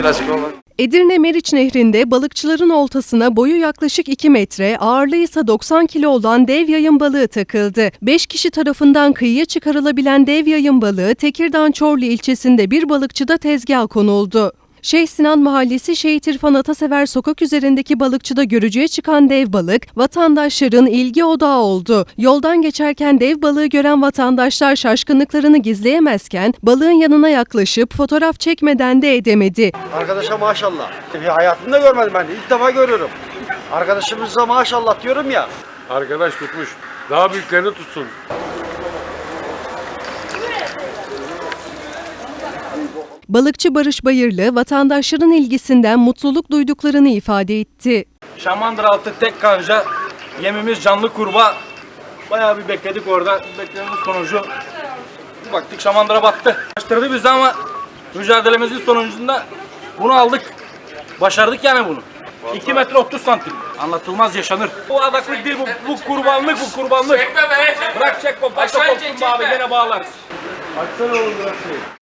Klasik. Edirne Meriç Nehri'nde balıkçıların oltasına boyu yaklaşık 2 metre, ağırlığı ise 90 kilo olan dev yayın balığı takıldı. 5 kişi tarafından kıyıya çıkarılabilen dev yayın balığı Tekirdağ Çorlu ilçesinde bir balıkçıda tezgaha konuldu. Şeyh Sinan Mahallesi Şehit İrfan Atasever sokak üzerindeki balıkçıda görücüye çıkan dev balık vatandaşların ilgi odağı oldu. Yoldan geçerken dev balığı gören vatandaşlar şaşkınlıklarını gizleyemezken balığın yanına yaklaşıp fotoğraf çekmeden de edemedi. Arkadaşa maşallah. Bir hayatımda görmedim ben. İlk defa görüyorum. Arkadaşımıza maşallah diyorum ya. Arkadaş tutmuş. Daha büyüklerini tutsun. Balıkçı Barış Bayırlı vatandaşların ilgisinden mutluluk duyduklarını ifade etti. Şamandıra altı tek kanca. Yemimiz canlı kurbağa. Bayağı bir bekledik orada. Beklemenin sonucu baktık Şamandıra battı. Açtırdı bizi ama mücadelemizin sonucunda bunu aldık. Başardık yani bunu. 2 metre 30 santim. Anlatılmaz yaşanır. Bu adaklık değil bu, bu kurbanlık bu kurbanlık. Çekme be. Bırak çek bu. Başka be abi gene bağlarız. Açsana oğlum bırak şeyi.